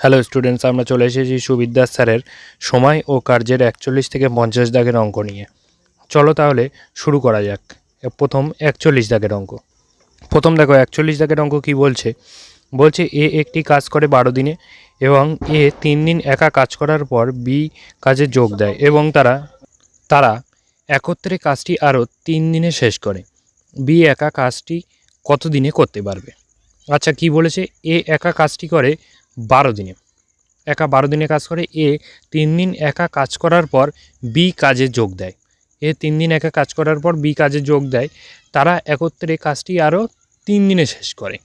Hello students আমরা চলে এসেছি সুবিদ্যা স্যারের সময় ও কার্যের একচল্লিশ থেকে পঞ্চাশ দাগের অঙ্ক নিয়ে। চলো তাহলে শুরু করা যাক। প্রথম একচল্লিশ দাগের অঙ্ক। প্রথম দেখো, একচল্লিশ দাগের অঙ্ক কি বলছে? বলছে এ একটি কাজ করে বারো দিনে এবং এ তিন দিন একা কাজ করার পর বি কাজে যোগ দেয় এবং তারা তারা একত্রে কাজটি আরও তিন দিনে শেষ করে। বি একা কাজটি কত দিনে করতে পারবে? আচ্ছা কি বলেছে? এ একা কাজটি করে বারো দিনে। একা বারো দিনে কাজ করে, এ তিন দিন একা কাজ করার পর বি কাজে যোগ দেয়। এ তিন দিন একা কাজ করার পর বি কাজে যোগ দেয়। তারা একত্রে কাজটি আরও তিন দিনে শেষ করে।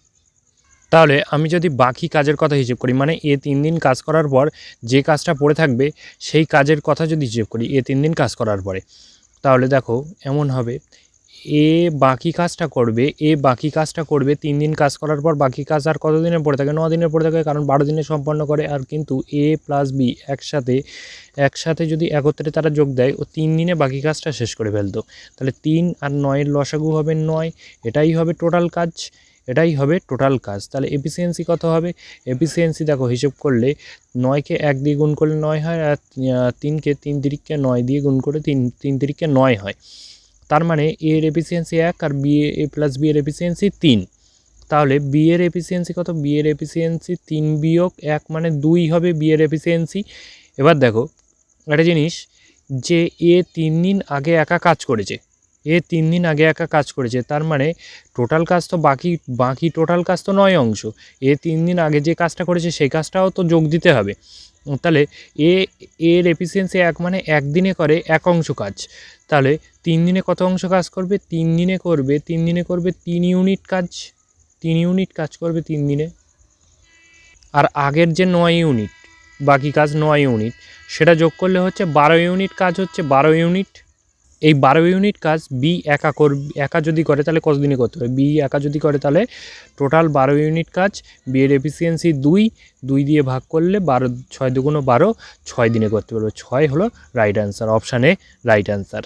তাহলে আমি যদি বাকি কাজের কথা হিসেব করি মানে এ তিন দিন কাজ করার পর যে কাজটা পড়ে থাকবে, সেই কাজের কথা যদি হিসেব করি, এ তিন দিন কাজ করার পরে, তাহলে দেখো এমন হবে এ বাকি কাজটা করবে, এ বাকি কাজটা করবে, তিন দিন কাজ করার পর বাকি কাজ আর কত দিনে পড়ে থাকে? ন দিনে পড়ে থাকে, কারণ বারো দিনে সম্পন্ন করে। আর কিন্তু এ প্লাস বি একসাথে একসাথে যদি একত্রে তারা যোগ দেয়, ও তিন দিনে বাকি কাজটা শেষ করে ফেলতো। তাহলে তিন আর নয়ের লসাগু হবে নয়, এটাই হবে টোটাল কাজ, এটাই হবে টোটাল কাজ। তাহলে এফিসিয়েন্সি কত হবে? এফিসিয়েন্সি দেখো, হিসেব করলে নয়কে এক দিয়ে গুণ করলে নয় হয়, আর তিনকে তিন তিরিককে নয় দিয়ে গুণ করে তিন তিন তিরিককে নয় হয়। তার মানে এ এর এফিসিয়েন্সি এক আর বি এ প্লাস বি এর এফিসিয়েন্সি তিন। তাহলে বি এর এফিসিয়েন্সি কত? বি এর এফিসিয়েন্সি তিন বিয়োগ এক মানে দুই হবে বি এর এফিসিয়েন্সি এবার দেখো, একটা জিনিস, যে এ তিন দিন আগে একা কাজ করেছে। এ তিন দিন আগে একা কাজ করেছে, তার মানে টোটাল কাজ তো বাকি বাকি টোটাল কাজ তো নয় অংশ। এ তিন দিন আগে যে কাজটা করেছে, সেই কাজটাও তো যোগ দিতে হবে। তাহলে এ, এর এফিসিয়েন্সি এক মানে একদিনে করে এক অংশ কাজ। তাহলে তিন দিনে কত অংশ কাজ করবে? তিন দিনে করবে, তিন দিনে করবে তিন ইউনিট কাজ। তিন ইউনিট কাজ করবে তিন দিনে। আর আগের যে নয় ইউনিট বাকি কাজ নয় ইউনিট সেটা যোগ করলে হচ্ছে বারো ইউনিট কাজ হচ্ছে বারো ইউনিট এই বারো ইউনিট কাজ বি একা কর, একা যদি করে তাহলে কত দিনে করতে হবে? বি একা যদি করে তাহলে টোটাল বারো ইউনিট কাজ বি এর এফিসিয়েন্সি দুই দুই দিয়ে ভাগ করলে বারো, ছয় দুগুণ বারো, ছয় দিনে করতে পারবে। ছয় হলো রাইট অ্যান্সার অপশানে রাইট অ্যান্সার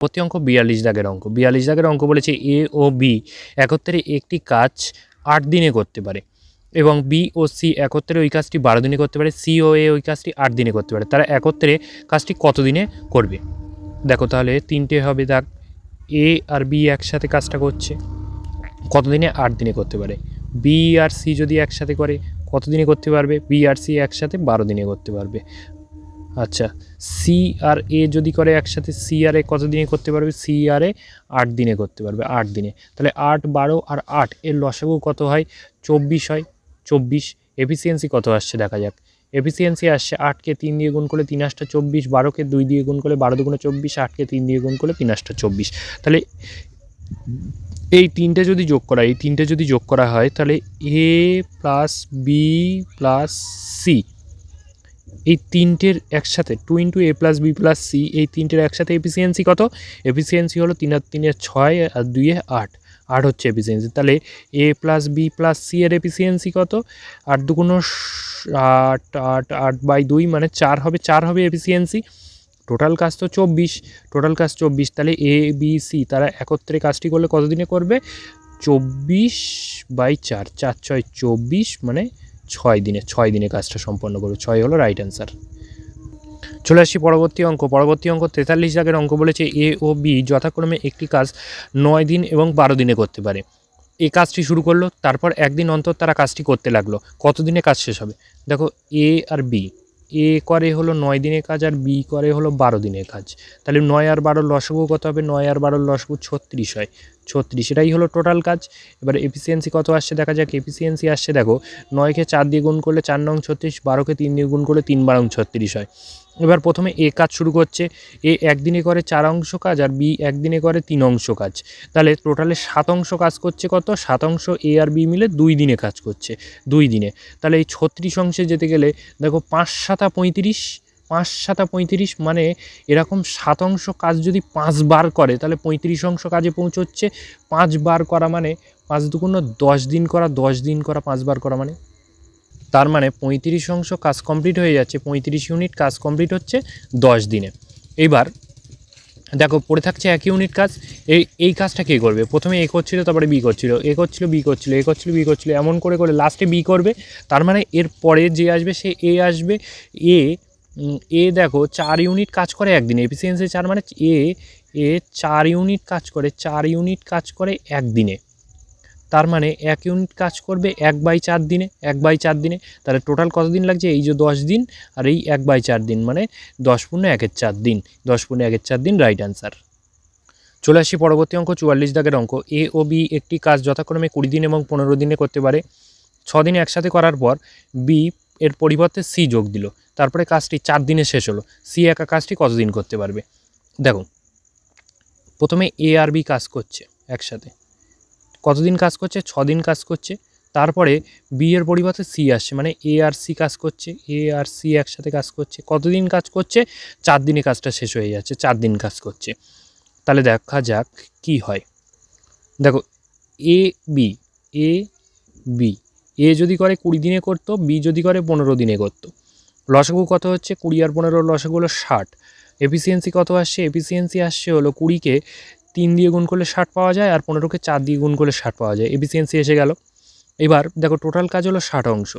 প্রতি অঙ্ক বিয়াল্লিশ দাগের অঙ্ক। বিয়াল্লিশ দাগের অঙ্ক বলেছে এ ও বি একত্রে একটি কাজ আট দিনে করতে পারে এবং বি ও সি একত্রে ওই কাজটি বারো দিনে করতে পারে সি ও এ ওই কাজটি আট দিনে করতে পারে। তারা একত্রে কাজটি কত দিনে করবে? দেখো তাহলে তিনটে হবে দাগ এ আর বি একসাথে কাজটা করছে। কত দিনে আট দিনে করতে পারে। বি আর সি যদি একসাথে করে কত দিনে করতে পারবে? বি আর সি একসাথে বারো দিনে করতে পারবে। আচ্ছা সি আর এ যদি করে একসাথে সি আর এ কত দিনে করতে পারবে? সি আর এ আট দিনে করতে পারবে, আট দিনে। তাহলে আট, বারো আর আট, এর লসাগু কত হয়? চব্বিশ হয়। চব্বিশ, এফিসিয়েন্সি কত আসছে? দেখা যাক। এফিসিয়েন্সি আসছে আটকে তিন দিয়ে গুণ করলে তিন আটটা চব্বিশ, বারোকে দুই দিয়ে গুণ করলে বারো দুগুণে চব্বিশ, আটকে তিন দিয়ে গুণ করলে তিন আটটা চব্বিশ। তাহলে এই তিনটে যদি যোগ করা, এই তিনটে যদি যোগ করা হয়, তাহলে A plus B plus C, এই তিনটের একসাথে two into A plus B plus C, এই তিনটের একসাথে এফিসিয়েন্সি কত? এফিসিয়েন্সি হলো তিন আর তিনে ছয় আর দুইয়ে আট। আট হচ্ছে এফিসিয়েন্সি তাহলে A plus B plus C এর এফিসিয়েন্সি কত? আট দুগুণ আট আট আট বাই দুই মানে চার হবে চার হবে এফিসিয়েন্সি টোটাল কাজ তো চব্বিশ টোটাল কাজ চব্বিশ। তাহলে এ বি সি তারা একত্রে কাজটি করলে কত দিনে করবে? চব্বিশ বাই চার চার ছয় চব্বিশ মানে ছয় দিনে ছয় দিনে কাজটা সম্পন্ন করবে। ছয় হলো রাইট অ্যান্সার চলে আসছি পরবর্তী অঙ্ক। পরবর্তী অঙ্ক তেতাল্লিশ দাগের অঙ্ক বলেছে এ ও বি যথাক্রমে একটি কাজ নয় দিন এবং বারো দিনে করতে পারে। এই কাজটি শুরু করল, তারপর একদিন অন্তর তারা কাজটি করতে লাগল। কত দিনে কাজ শেষ হবে? দেখো এ আর বি এ করে হলো নয় দিনের কাজ আর বি করে হলো বারো দিনের কাজ। তাহলে নয় আর বারোর লসগু কত হবে? নয় আর বারোর লসগু ছত্রিশ হয়। ছত্রিশ, এটাই হলো টোটাল কাজ। এবার এফিসিয়েন্সি কত আসছে দেখা যাক। এফিসিয়েন্সি আসছে দেখো, নয়কে চার দিয়ে গুণ করলে চার নং ছত্রিশ, বারোকে তিন দিয়ে গুণ করলে তিন বারং ছত্রিশ হয়। এবার প্রথমে এ কাজ শুরু করছে। এ একদিনে করে চার অংশ কাজ আর বি একদিনে করে তিন অংশ কাজ। তাহলে টোটালে সাত অংশ কাজ করছে কত? সাত অংশ এ আর বি মিলে দুই দিনে কাজ করছে, দুই দিনে। তাহলে এই ছত্রিশ অংশে যেতে গেলে দেখো পাঁচ সাতা পঁয়ত্রিশ, পাঁচ সাতা পঁয়ত্রিশ মানে এরকম সাত অংশ কাজ যদি পাঁচবার করে, তাহলে পঁয়ত্রিশ অংশ কাজে পৌঁছচ্ছে। পাঁচবার করা মানে পাঁচ দুগুণ দশ দিন করা, দশ দিন করা পাঁচবার করা মানে তার মানে পঁয়ত্রিশ অংশ কাজ কমপ্লিট হয়ে যাচ্ছে, পঁয়ত্রিশ ইউনিট কাজ কমপ্লিট হচ্ছে দশ দিনে। এবার দেখো, পড়ে থাকছে এক ইউনিট কাজ, এই এই কাজটা কে করবে? প্রথমে এ করছিল, তারপরে বি করছিল, এ করছিল, বি করছিল, এ করছিল, বি করছিল, এমন করে করে লাস্টে বি করবে, তার মানে এর পরে যে আসবে সে এ আসবে, এ এ দেখো চার ইউনিট কাজ করে একদিনে এফিসিয়েন্সি চার মানে এ এ চার ইউনিট কাজ করে, চার ইউনিট কাজ করে একদিনে। তার মানে এক ইউনিট কাজ করবে এক বাই চার দিনে, এক বাই চার দিনে। তাহলে টোটাল কত দিন লাগছে? এই যে দশ দিন, আর এই এক বাই চার দিন মানে দশ পূর্ণ একের চার দিন। দশ পূর্ণ একের চার দিন রাইট অ্যান্সার চলে আসি পরবর্তী অঙ্ক, চুয়াল্লিশ দাগের অঙ্ক। এ ও বি একটি কাজ যথাক্রমে কুড়ি দিন এবং পনেরো দিনে করতে পারে। দিন একসাথে করার পর বি এর পরিবর্তে সি যোগ দিল। তারপরে কাজটি চার দিনে শেষ হলো। সি একা কাজটি কতদিন করতে পারবে? দেখো, প্রথমে এ আর বি কাজ করছে একসাথে। কতদিন কাজ করছে? ছ দিন কাজ করছে। তারপরে বি এর পরিবর্তে সি আসছে মানে এ আর সি কাজ করছে এ আর সি একসাথে কাজ করছে। কতদিন কাজ করছে? চার দিনে কাজটা শেষ হয়ে যাচ্ছে চার দিন কাজ করছে। তাহলে দেখা যাক কি হয়। দেখো A B A B A যদি করে কুড়ি দিনে করতো বি যদি করে পনেরো দিনে করতো। লসাগু কত হচ্ছে? কুড়ি আর পনেরো লসাগু হলো ষাট। এফিসিয়েন্সি কত আসছে? এফিসিয়েন্সি আসছে হলো কুড়িকে তিন দিয়ে গুণ করলে ষাট পাওয়া যায় আর পনেরোকে চার দিয়ে গুণ করলে ষাট পাওয়া যায়। এফিসিয়েন্সি এসে গেল। এবার দেখো টোটাল কাজ হলো ষাট অংশ।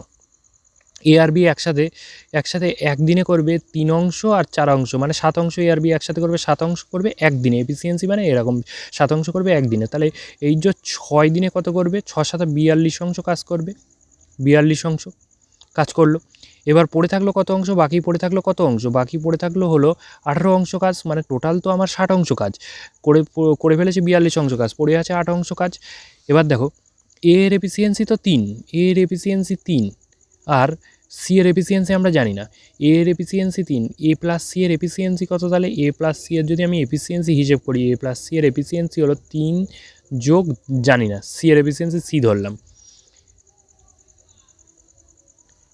এ আর বি একসাথে একসাথে একদিনে করবে তিন অংশ আর চার অংশ। মানে সাত অংশ এ আর বি একসাথে করবে, সাত অংশ করবে একদিনে। এফিসিয়েন্সি মানে এরকম, সাত অংশ করবে একদিনে। তাহলে এই যে ছয় দিনে কত করবে? ছ সাথে বিয়াল্লিশ অংশ কাজ করবে। বিয়াল্লিশ অংশ কাজ করল। এবার পড়ে থাকল কত অংশ, বাকি পড়ে থাকল কত অংশ? বাকি পড়ে থাকল হলো আঠারো অংশ কাজ মানে টোটাল তো আমার ষাট অংশ কাজ। করে করে ফেলেছে বিয়াল্লিশ অংশ কাজ, পড়ে আছে আট অংশ কাজ। এবার দেখো এ এর এফিসিয়েন্সি তো তিন এ এর এফিসিয়েন্সি তিন, আর সি এর এফিসিয়েন্সি আমরা জানি না। এ এর এফিসিয়েন্সি তিন এ প্লাস সি এর এফিসিয়েন্সি কত তাহলে? এ প্লাস সি এর, যদি আমি এফিসিয়েন্সি হিসেব করি এ প্লাস সি এর এফিসিয়েন্সি হলো তিন যোগ, জানি না সি এর এফিসিয়েন্সি সি ধরলাম।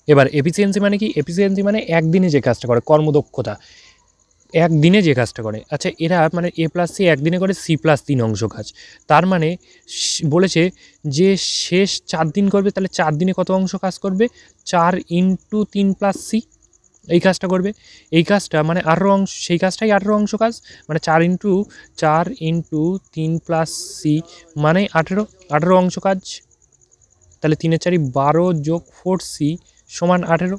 এবার এফিসিয়েন্সি মানে কি? এফিসিয়েন্সি মানে একদিনে যে কাজটা করে, কর্মদক্ষতা। একদিনে যে কাজটা করে। আচ্ছা এরা মানে এ প্লাস সি একদিনে করে সি প্লাস তিন অংশ কাজ। তার মানে বলেছে যে শেষ চার দিন করবে, তাহলে চার দিনে কত অংশ কাজ করবে? চার ইন্টু তিন প্লাস সি এই কাজটা করবে। এই কাজটা মানে আঠেরো অংশ, সেই কাজটাই আঠেরো অংশ কাজ। মানে চার ইন্টু চার ইন্টু তিন প্লাস সি মানে আঠেরো আঠেরো অংশ কাজ। তাহলে তিনের চারি বারো যোগ ফোর সি সমান আঠেরো।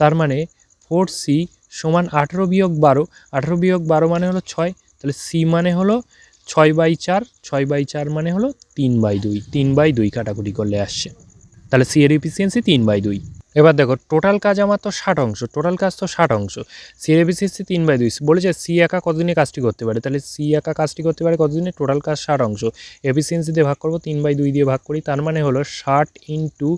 তার মানে ফোর সি সমান আঠেরো বিয়োগ বারো, আঠেরো বিয়োগ বারো মানে হলো ছয়, তাহলে সি মানে হলো ছয় বাই চার, ছয় বাই চার মানে হলো তিন বাই দুই, তিন বাই দুই কাটাকুটি করলে আসছে। তাহলে সি এর এফিসিয়েন্সি তিন বাই দুই। এবার দেখো টোটাল কাজ আমার তো ষাট অংশ টোটাল কাজ তো ষাট অংশ। সি এর এফিসিয়েন্সি তিন বাই দুই বলেছে সি একা কতদিনে কাজটি করতে পারে? তাহলে সি একা কাজটি করতে পারে কতদিনে? টোটাল কাজ ষাট অংশ। এফিসিয়েন্সি দিয়ে ভাগ করব, তিন বাই দুই দিয়ে ভাগ করি, তার মানে হলো ষাট ইন্টু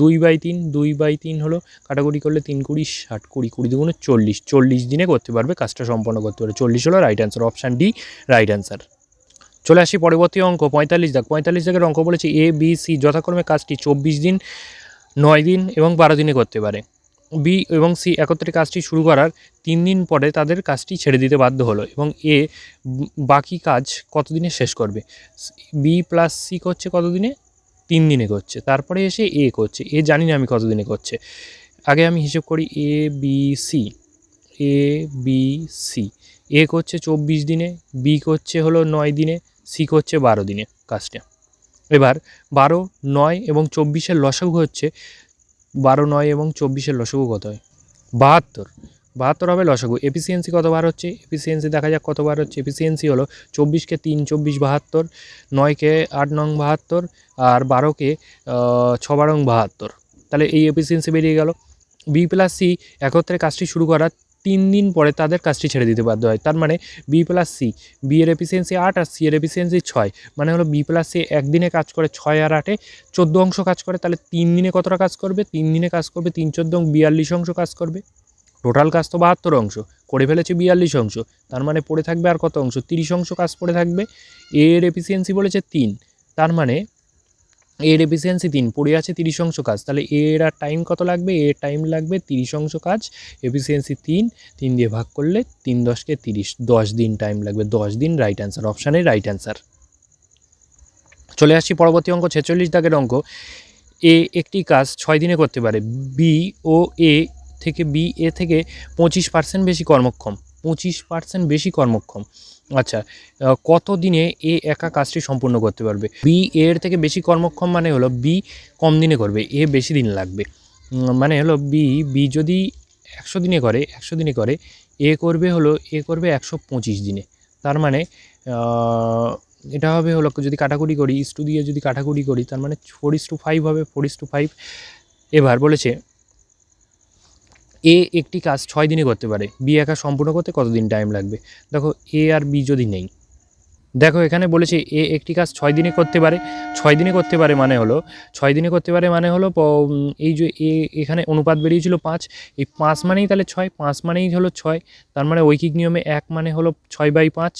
দুই বাই তিন, দুই বাই তিন হলো কাটাকুটি করলে তিন কুড়ি, ষাট কুড়ি কুড়ি দুগুণে চল্লিশ। চল্লিশ দিনে করতে পারবে, কাজটা সম্পন্ন করতে পারবে। চল্লিশ হলো right answer option D right answer চলে আসি পরবর্তী অঙ্ক, পঁয়তাল্লিশ দাগ পঁয়তাল্লিশ দাগের অঙ্ক বলেছে এ বি সি যথাক্রমে কাজটি চব্বিশ দিন নয় দিন এবং বারো দিনে করতে পারে। বি এবং সি একত্রে কাজটি শুরু করার তিন দিন পরে তাদের কাজটি ছেড়ে দিতে বাধ্য হলো এবং এ বাকি কাজ কতদিনে শেষ করবে? বি প্লাস সি করছে কতদিনে? তিন দিনে করছে। তারপরে এসে এ করছে। এ জানি না আমি কতদিনে করছে। আগে আমি হিসেব করি A, B, C. A, B, C. A করছে চব্বিশ দিনে, বি করছে হলো নয় দিনে, সি করছে বারো দিনে কাজটা। এবার বারো নয় এবং চব্বিশের লসাগু হচ্ছে বারো নয় এবং চব্বিশের লসাগু কত হয়? বাহাত্তর। বাহাত্তর হবে লসাগু। এফিসিয়েন্সি কতবার হচ্ছে? এফিসিয়েন্সি দেখা যাক কতবার হচ্ছে। এফিসিয়েন্সি হলো চব্বিশকে তিন চব্বিশ বাহাত্তর নয়কে আট নং বাহাত্তর আর বারোকে আহ, ছ বারং বাহাত্তর। তাহলে এই এফিসিয়েন্সি বেরিয়ে গেল। বি প্লাস সি একত্রে কাজটি শুরু করার তিন দিন পরে তাদের কাজটি ছেড়ে দিতে বাধ্য হয়। তার মানে বি প্লাস সি, বি এর এফিসিয়েন্সি আট আর সি এর এফিসিয়েন্সি ছয়। মানে হলো বি প্লাস সি একদিনে কাজ করে ছয় আর আটে চোদ্দ অংশ কাজ করে, তাহলে তিন দিনে কতটা কাজ করবে? তিন দিনে কাজ করবে তিন চোদ্দ বিয়াল্লিশ অংশ কাজ করবে। টোটাল কাজ তো বাহাত্তর অংশ, করে ফেলেছে বিয়াল্লিশ অংশ। তার মানে পড়ে থাকবে আর কত অংশ? তিরিশ অংশ কাজ পড়ে থাকবে। এর এফিসিয়েন্সি বলেছে তিন। তার মানে এর এফিসিয়েন্সি তিন, পড়ে আছে তিরিশ অংশ কাজ, তাহলে এর আর টাইম কত লাগবে? এর টাইম লাগবে তিরিশ অংশ কাজ এফিসিয়েন্সি তিন তিন দিয়ে ভাগ করলে তিন দশকে তিরিশ, দশ দিন টাইম লাগবে, দশ দিন রাইট অ্যান্সার অপশানে রাইট অ্যান্সার চলে আসছি পরবর্তী অঙ্ক, ছেচল্লিশ দাগের অঙ্ক এ একটি কাজ ছয় দিনে করতে পারে বি ও এ থেকে বি এ থেকে পঁচিশ পার্সেন্ট বেশি কর্মক্ষম। পঁচিশ পার্সেন্ট বেশি কর্মক্ষম। আচ্ছা কত দিনে এ একা কাজটি সম্পূর্ণ করতে পারবে? বি এর থেকে বেশি কর্মক্ষম মানে হলো বি কম দিনে করবে এ বেশি দিন লাগবে। মানে হলো বি বি যদি একশো দিনে করে, একশো দিনে করে এ করবে হলো এ করবে একশো পঁচিশ দিনে। তার মানে এটা হবে হলো যদি কাটাকুটি করি ইস টু দিয়ে যদি কাটাকুটি করি, তার মানে ফোর ইস টু ফাইভ হবে ফোর ইস টু ফাইভ এবার বলেছে এ একটি কাজ ছয় দিনে করতে পারে, বি একা সম্পূর্ণ করতে কতদিন টাইম লাগবে? দেখো, এ আর বি যদি নেই, দেখো এখানে বলেছে এ একটি কাজ ছয় দিনে করতে পারে, ছয় দিনে করতে পারে মানে হলো, ছয় দিনে করতে পারে মানে হলো এই যে এ, এখানে অনুপাত বেরিয়েছিল পাঁচ, এই পাঁচ মানেই তাহলে ছয়, পাঁচ মানেই হলো ছয়, তার মানে ঐকিক নিয়মে এক মানে হলো ছয় বাই পাঁচ,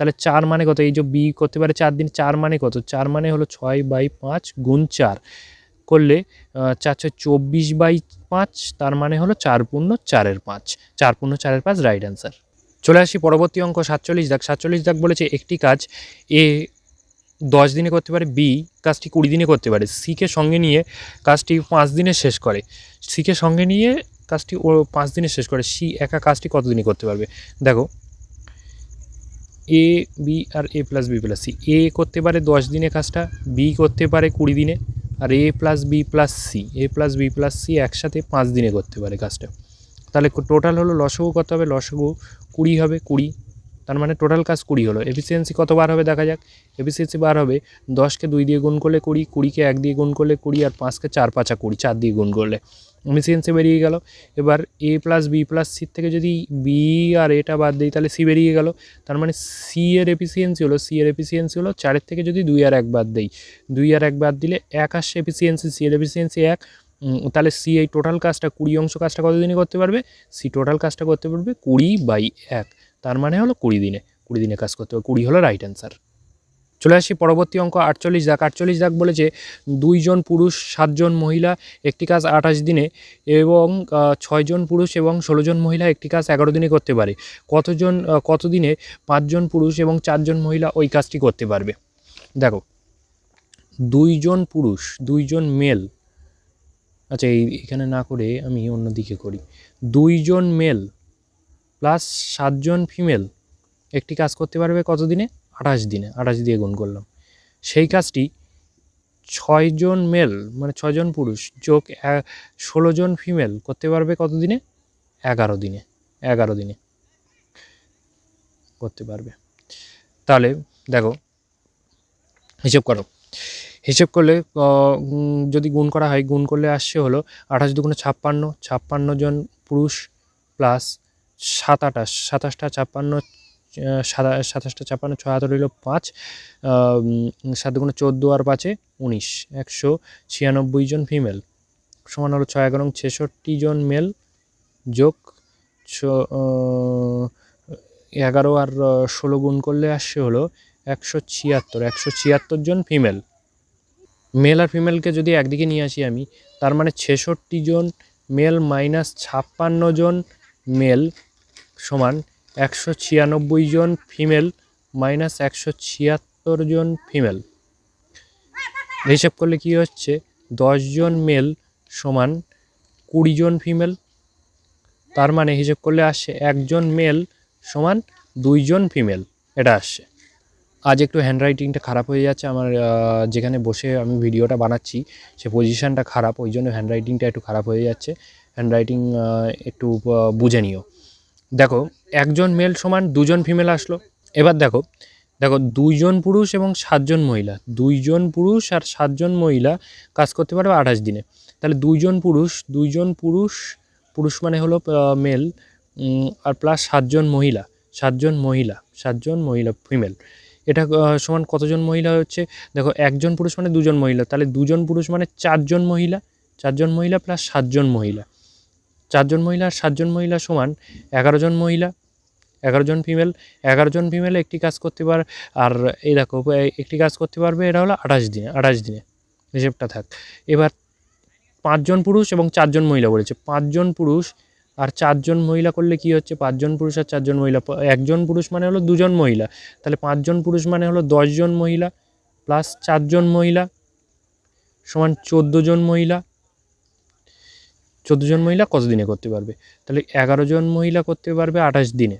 তাহলে চার মানে কত? এই যে বি করতে পারে চার দিন চার মানে কত? চার মানে হলো ছয় বাই পাঁচ গুণ চার। করলে চার ছয় চব্বিশ বাই পাঁচ, তার মানে হলো চার পূর্ণ চারের পাঁচ। চার পূর্ণ চারের পাঁচ রাইট অ্যান্সার চলে আসি পরবর্তী অঙ্ক সাতচল্লিশ দাগ। সাতচল্লিশ দাগ বলেছে একটি কাজ এ দশ দিনে করতে পারে, বি কাজটি কুড়ি দিনে করতে পারে সিকে সঙ্গে নিয়ে কাজটি পাঁচ দিনে শেষ করে। সিকে সঙ্গে নিয়ে কাজটি ও পাঁচ দিনে শেষ করে, সি একা কাজটি কত দিনে করতে পারবে? দেখো, A, B R A plus B plus C. A করতে পারে দশ দিনে কাজটা, বি করতে পারে কুড়ি দিনে। আর A plus B plus C A plus B plus C একসাথে পাঁচ দিনে করতে পারে কাজটা। তাহলে টোটাল হলো লসগু কত হবে? লসগু কুড়ি হবে, কুড়ি। তার মানে টোটাল কাজ কুড়ি হলো। এফিসিয়েন্সি কত বার হবে দেখা যাক। এফিসিয়েন্সি বার হবে দশকে দুই দিয়ে গুণ করলে কুড়ি কুড়িকে এক দিয়ে গুণ করলে কুড়ি আর পাঁচকে চার পাঁচা কুড়ি, চার দিয়ে গুণ করলে। এফিসিয়েন্সি বেরিয়ে গেল। এবার এ প্লাস বি প্লাস সির থেকে যদি বি আর এটা বাদ দিই, তাহলে সি বেরিয়ে গেল। তার মানে সি এর এফিসিয়েন্সি হলো সি এর এফিসিয়েন্সি হলো চারের থেকে যদি দুই আর এক বাদ দেই, দুই আর এক বাদ দিলে এক আসছে এফিসিয়েন্সি সি এর এফিসিয়েন্সি এক। তাহলে সি এই টোটাল কাজটা, কুড়ি অংশ কাজটা কত দিনে করতে পারবে? সি টোটাল কাজটা করতে পারবে কুড়ি বাই এক। তার মানে হলো কুড়ি দিনে কুড়ি দিনে কাজ করতে হবে। কুড়ি হলো রাইট অ্যান্সার চলে আসি পরবর্তী অঙ্ক আটচল্লিশ দাগ। আটচল্লিশ দাগ বলেছে দুইজন পুরুষ সাতজন মহিলা একটি কাজ আঠাশ দিনে এবং ছয়জন পুরুষ এবং ষোলোজন মহিলা একটি কাজ এগারো দিনে করতে পারে। কতজন আহ, কত দিনে পাঁচজন পুরুষ এবং চারজন মহিলা ওই কাজটি করতে পারবে? দেখো দুইজন পুরুষ দুইজন মেল আচ্ছা এই এখানে না করে আমি অন্য দিকে করি। দুইজন মেল প্লাস সাতজন ফিমেল একটি কাজ করতে পারবে কত দিনে আঠাশ দিনে, আঠাশ দিয়ে গুণ করলাম। সেই কাজটি ছয়জন মেল মানে ছয়জন পুরুষ, যোগ ষোলো জন ফিমেল করতে পারবে কত দিনে? এগারো দিনে এগারো দিনে করতে পারবে। তাহলে দেখো, হিসেব করো। হিসেব করলে যদি গুণ করা হয়, গুণ করলে আসছে হলো আঠাশ দুগুণে ছাপ্পান্ন ছাপ্পান্ন জন পুরুষ প্লাস সাত আঠাশ, সাতাশটা ছাপ্পান্ন সাতা- সাতাশটা ছাপ্পান্ন ছয় হাতে রইল পাঁচ সাত দুগুণে চোদ্দ আর পাঁচে উনিশ, একশো ছিয়ানব্বই জন ফিমেল সমান হলো ছয় এগারো, ছেষট্টি জন মেল যোগ এগারো আর ষোলো গুণ করলে আসছে হলো একশো ছিয়াত্তর একশো ছিয়াত্তর জন ফিমেল মেল আর ফিমেলকে যদি একদিকে নিয়ে আসি আমি, তার মানে ছেষট্টি জন মেল মাইনাস ছাপ্পান্ন জন মেল সমান একশো ছিয়ানব্বই জন ফিমেল মাইনাস একশো ছিয়াত্তর জন ফিমেল। হিসেব করলে কি হচ্ছে? জন মেল সমান কুড়ি জন ফিমেল। তার মানে হিসেব করলে আসছে একজন মেল সমান দুইজন ফিমেল। এটা আসছে আজ একটু হ্যান্ড রাইটিংটা খারাপ হয়ে যাচ্ছে। আমার যেখানে বসে আমি ভিডিওটা বানাচ্ছি, সে পজিশানটা খারাপ, ওই জন্য হ্যান্ড রাইটিংটা একটু খারাপ হয়ে যাচ্ছে। হ্যান্ড রাইটিং একটু বুঝে নিও। দেখো, একজন মেল সমান দুজন ফিমেল আসলো। এবার দেখো দেখো, দুইজন পুরুষ এবং সাতজন মহিলা। দুইজন পুরুষ আর সাতজন মহিলা কাজ করতে পারবে আঠাশ দিনে। তাহলে দুইজন পুরুষ দুইজন পুরুষ পুরুষ মানে হলো মেল আর প্লাস সাতজন মহিলা। সাতজন মহিলা সাতজন মহিলা ফিমেল এটা সমান কতজন মহিলা হচ্ছে? দেখো, একজন পুরুষ মানে দুজন মহিলা। তাহলে দুজন পুরুষ মানে চারজন মহিলা। চারজন মহিলা প্লাস সাতজন মহিলা। চারজন মহিলা আর সাতজন মহিলা সমান এগারো জন মহিলা, এগারো জন ফিমেল এগারো জন ফিমেল একটি কাজ করতে পার, আর এই দেখো, একটি কাজ করতে পারবে এটা হলো আঠাশ দিনে আঠাশ দিনে, হিসেবটা থাক। এবার পাঁচজন পুরুষ এবং চারজন মহিলা বলেছে। পাঁচজন পুরুষ আর চারজন মহিলা করলে কি হচ্ছে? পাঁচজন পুরুষ আর চারজন মহিলা, একজন পুরুষ মানে হলো দুজন মহিলা। তাহলে পাঁচজন পুরুষ মানে হলো দশজন মহিলা প্লাস চারজন মহিলা সমান চোদ্দ জন মহিলা চোদ্দ জন মহিলা কত দিনে করতে পারবে? তাহলে এগারো জন মহিলা করতে পারবে আঠাশ দিনে।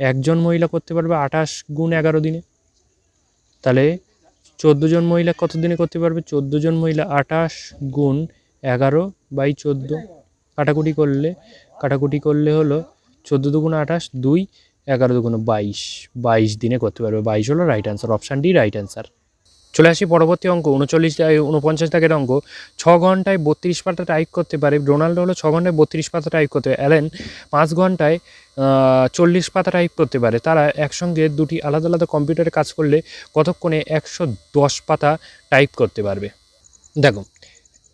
একজন মহিলা করতে পারবে আঠাশ গুণ এগারো দিনে। তাহলে চোদ্দ জন মহিলা কত দিনে করতে পারবে? চোদ্দ জন মহিলা আঠাশ গুণ এগারো বাই চোদ্দ। কাটাকুটি করলে কাটাকুটি করলে হলো চোদ্দ দুগুণ আঠাশ, দুই এগারো দুগুণ বাইশ। বাইশ দিনে করতে পারবে। বাইশ হলো right answer option D right answer চলে আসি পরবর্তী অঙ্ক, উনচল্লিশ উনপঞ্চাশ দাগের অঙ্ক। ছ ঘন্টায় বত্রিশ পাতা টাইপ করতে পারে। রোনাল্ডো হলো ছ ঘন্টায় বত্রিশ পাতা টাইপ করতে পারে। অ্যালেন পাঁচ ঘন্টায় চল্লিশ পাতা টাইপ করতে পারে। তারা একসঙ্গে দুটি আলাদা আলাদা কম্পিউটারে কাজ করলে কতক্ষণে একশো দশ পাতা টাইপ করতে পারবে? দেখো,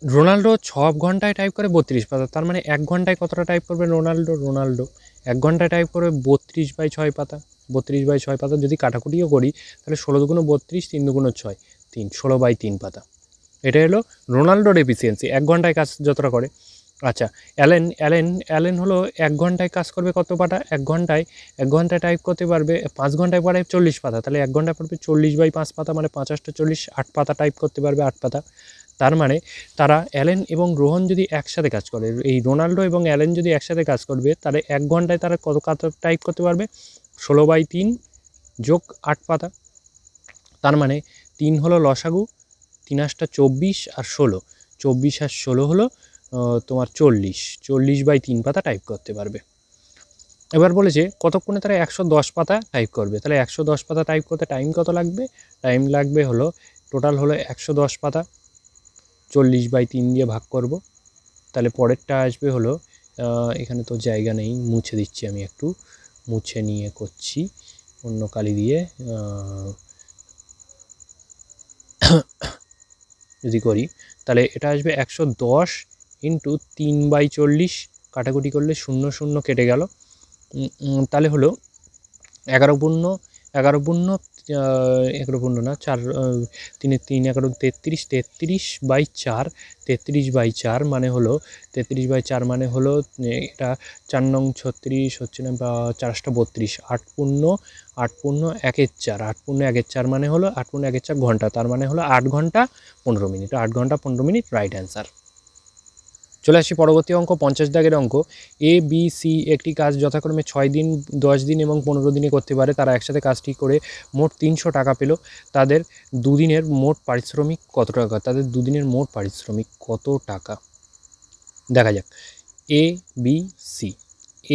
রোনাল্ডো ছ ঘন্টায় টাইপ করে বত্রিশ পাতা। তার মানে এক ঘন্টায় কতটা টাইপ করবে রোনাল্ডো? রোনাল্ডো এক ঘন্টায় টাইপ করবে বত্রিশ বাই ছয় পাতা। বত্রিশ বাই ছয় পাতা যদি কাটাকুটিও করি, তাহলে ষোলো দুগুণ বত্রিশ, তিন দুগুণ ছয়, তিন, ষোলো বাই তিন পাতা। এটা হলো রোনাল্ডোর এফিসিয়েন্সি এক ঘন্টায় কাজ যতটা করে। আচ্ছা অ্যালেন অ্যালেন অ্যালেন হলো এক ঘন্টায় কাজ করবে কত পাতা? এক ঘন্টায় এক ঘন্টায় টাইপ করতে পারবে, পাঁচ ঘন্টায় পরে চল্লিশ পাতা, তাহলে এক ঘন্টায় পড়বে চল্লিশ বাই পাঁচ পাতা মানে পাঁচাশটা চল্লিশ, আট পাতা টাইপ করতে পারবে আট পাতা। তার মানে তারা অ্যালেন এবং রোহন যদি একসাথে কাজ করে, এই রোনাল্ডো এবং অ্যালেন যদি একসাথে কাজ করবে, তাহলে এক ঘন্টায় তারা কত কাতা টাইপ করতে পারবে? ষোলো বাই তিন যোগ আট পাতা। তার মানে তিন হলো লসাগু, তিন আটটা চব্বিশ আর ষোলো। চব্বিশ আর ষোলো হলো তোমার চল্লিশ। চল্লিশ বাই তিন পাতা টাইপ করতে পারবে। এবার বলেছে কতক্ষণে তারা একশো দশ পাতা টাইপ করবে? তাহলে একশো দশ পাতা টাইপ করতে টাইম কত লাগবে? টাইম লাগবে হলো টোটাল হলো একশো দশ পাতা। চল্লিশ বাই তিন দিয়ে ভাগ করব। তাহলে পরেরটা আসবে হলো এখানে তো জায়গা নেই, মুছে দিচ্ছি আমি একটু। মুছে নিয়ে করছি, অন্য কালি দিয়ে যদি করি, তাহলে এটা আসবে একশো দশ ইন্টু তিন বাই চল্লিশ, কাটাকুটি করলে শূন্য শূন্য কেটে গেল। তাহলে হলো এগারো পূর্ণ এগারো পূর্ণ আহ, পূর্ণ না চার তিনে তিন এগারো তেত্রিশ তেত্রিশ বাই চার তেত্রিশ বাই চার মানে হলো তেত্রিশ বাই চার মানে হলো এটা চার নং ছত্রিশ হচ্ছে না বা চারশটা বত্রিশ আট পূর্ণ আট পূর্ণ একের চার আট পূর্ণ একের চার মানে হলো আট পূর্ণ একের চার ঘণ্টা তার মানে হলো আট ঘণ্টা পনেরো মিনিট আট ঘণ্টা পনেরো মিনিট রাইট অ্যান্সার চলে আসি পরবর্তী অঙ্ক, পঞ্চাশ দাগের অঙ্ক। এ বি সি একটি কাজ যথাক্রমে ছয় দিন, দশ দিন এবং পনেরো দিনে করতে পারে। তারা একসাথে কাজটি করে মোট তিনশো টাকা পেল। তাদের দুদিনের মোট পারিশ্রমিক কত টাকা? তাদের দুদিনের মোট পারিশ্রমিক কত টাকা? দেখা যাক। এ বি সি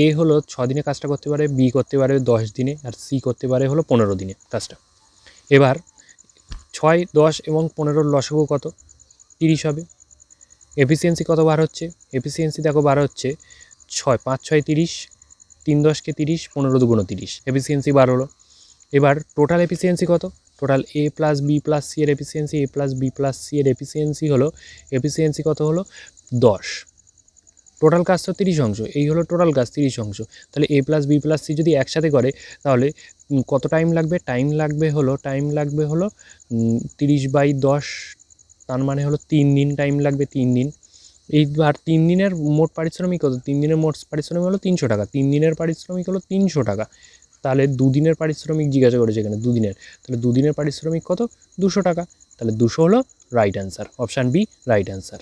এ হলো ছ দিনে কাজটা করতে পারে বি করতে পারে দশ দিনে, আর সি করতে পারে হলো পনেরো দিনে কাজটা। এবার ছয়, দশ এবং পনেরোর লসগু কত? তিরিশ হবে। এফিসিয়েন্সি কত বার হচ্ছে? এফিসিয়েন্সি দেখো বার হচ্ছে ছয়, পাঁচ, ছয়, তিরিশ, তিন দশকে তিরিশ, পনেরো দুগুণ তিরিশ। এফিসিয়েন্সি বার হলো। এবার টোটাল এফিসিয়েন্সি কত? Total A plus B plus C এর efficiency A plus B plus C এর এফিসিয়েন্সি হলো, এফিসিয়েন্সি কত হলো? দশ। টোটাল কাজ তো তিরিশ অংশ, এই হলো টোটাল কাজ তিরিশ অংশ। তাহলে A plus B plus C যদি একসাথে করে, তাহলে কত টাইম লাগবে? টাইম লাগবে হলো টাইম লাগবে হলো তিরিশ বাই দশ তার মানে হলো তিন দিন টাইম লাগবে, তিন দিন। এই আর তিন দিনের মোট পারিশ্রমিক কত? তিন দিনের মোট পারিশ্রমিক হলো তিনশো টাকা। তিন দিনের পারিশ্রমিক হলো তিনশো টাকা। তাহলে দুদিনের পারিশ্রমিক জিজ্ঞাসা করেছে এখানে, দুদিনের। তাহলে দুদিনের পারিশ্রমিক কত? দুশো টাকা। তাহলে দুশো হলো right answer option B right answer